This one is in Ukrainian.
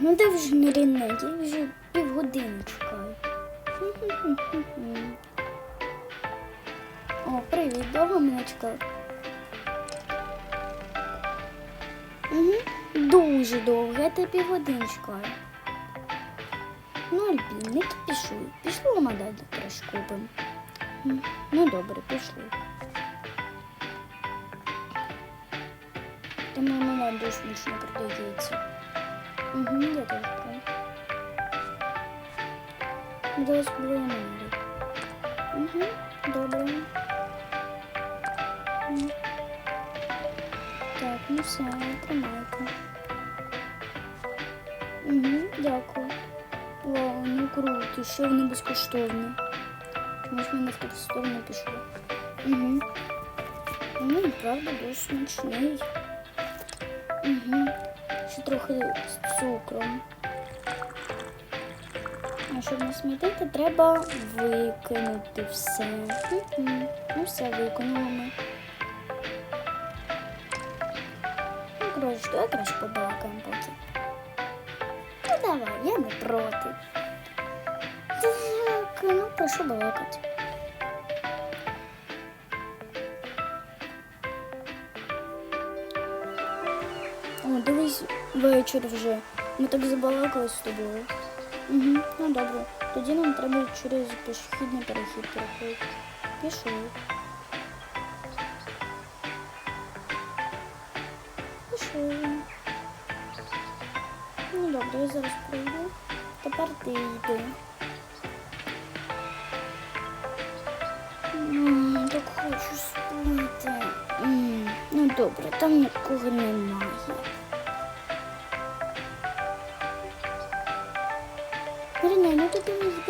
ну де вже не ріне, я вже півгодини чекаю. О, привіт, довго мене чекав? Угу. Дуже довго, я тебе півгодини чекаю. Ну, Альбін, не пішли. У далі краще купимо. Ну добре, пішли. Та мене дуже смішно продається. Угу, я. Будь ласка, було мене. Угу, добре. Так, ну все, тримайте. Угу, дякую. Вау, ну круто, що вони безкоштовні. В ту сторону пішло. Угу. Ну, правда, дуже смачний. Угу. Ще трохи з цукром. А щоб не смітити, треба викинути все. Ну, все викинули ми. Ну, коротше, давай краще побалакаємо поки. Ну давай, я не проти. Так, ну прошу балакати. О, дивись, вечір вже. Ми так забалакали з тобою. Угу, ну добре. Тоді нам треба через пішохідний перехід переходити. Пішли. Пішли. Ну добре, я зараз пройду. Тепер ти йди. Так хочу спати. Ну добре, там нікого немає. Марина, ну ти не йдеш чи ні?